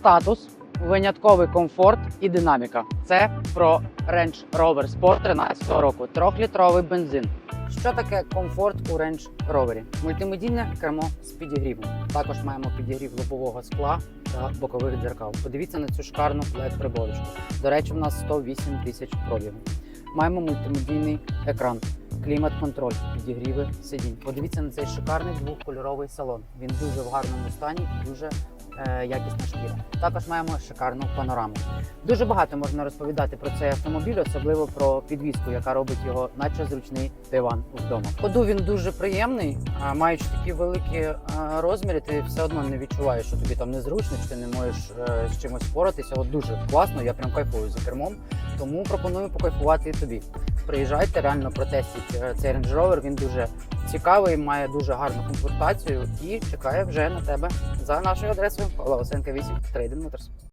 статус, винятковий комфорт і динаміка. Це про Range Rover Sport 13 року. Трьохлітровий бензин. Що таке комфорт у Range Rover? Мультимедійне кермо з підігрівом. Також маємо підігрів лобового скла та бокових дзеркал. Подивіться на цю шикарну led приборочку. До речі, в нас 108 тисяч пробігу. Маємо мультимедійний екран, клімат-контроль, підігріви сидінь. Подивіться на цей шикарний двохкольоровий салон. Він дуже в гарному стані і дуже якісна шкіра. Також маємо шикарну панораму. Дуже багато можна розповідати про цей автомобіль, особливо про підвіску, яка робить його, наче зручний диван вдома. Ходу він дуже приємний, а маючи такі великі е, розміри, ти все одно не відчуваєш, що тобі там незручно, чи ти не можеш е, з чимось впоратися. От дуже класно, я прям кайфую за кермом. Тому пропоную покайфувати і тобі. Приїжджайте, реально протестіть е, цей Range Rover. Він дуже цікавий, має дуже гарну комплектацію і чекає вже на тебе за нашою адресою Павла Осенка 8 Trading Моторс.